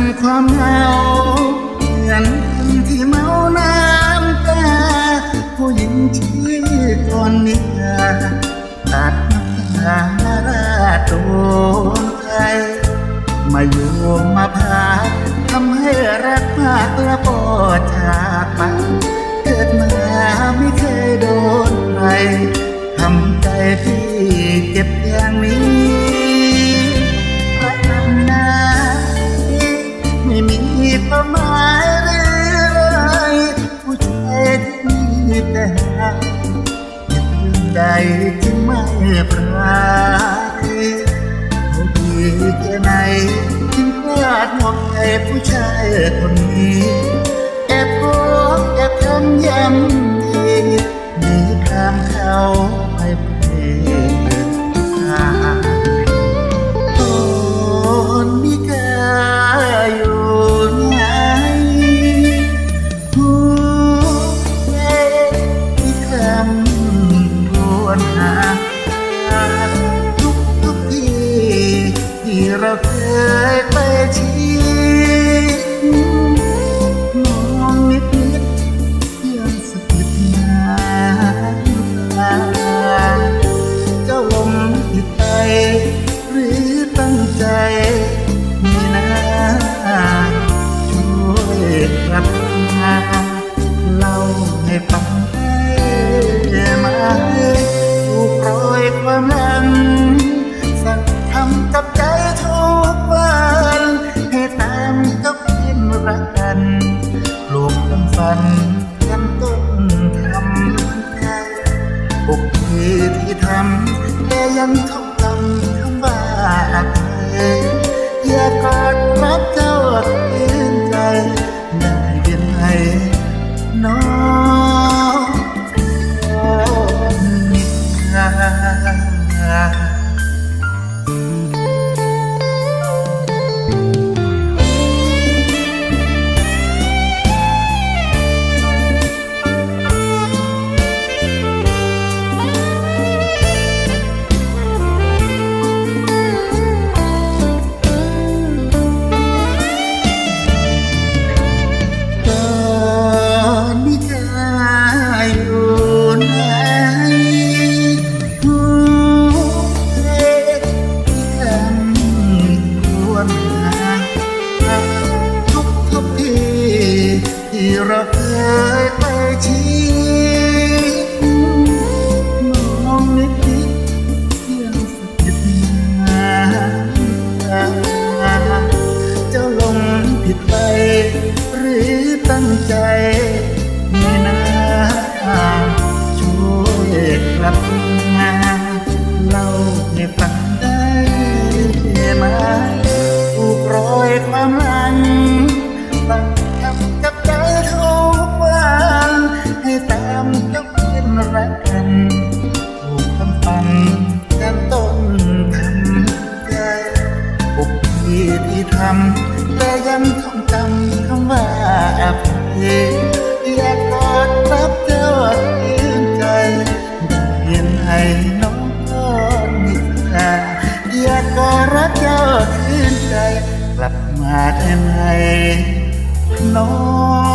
ับความเหงาเหมือนคนที่เมาน้ำตา ผู้หญิงชื่อนนิยาตัดน้ำตาราดโดนใจมาอยู่มาพาทำให้รักมากและปอดจากไปเกิดมาไม่เคย ม่มีความหมายเลยผู้ชายที่มีแต่หาเจ็บใดจึงไม่ปราณีเขาดีแค่ไหนจึงพลาดมองใจผู้ชายคนนี้ หรือตั้งใจมีนะช่วยกลับมานเล่าให้ฟังได้ไหมถูกโปรยความหลังสั่งทำกับใจทุกวันให้ตามกับเพื่อนรักกันปลูกต้นฝันกันต้นทำใจปกที่ที่ทำแต่ยังท่อ ราเคยไปชี รักกันถูกคำฟังกันต้นทำใจปุกที่ที่ทำแต่ยังท่องจำคำว่าอภัยอยากกอดรับเจ้าคืนใจได้ยินให้น้องก็นิทาอยากกอดรับเจ้าคืนใจ กลับมาได้ไหมน้อง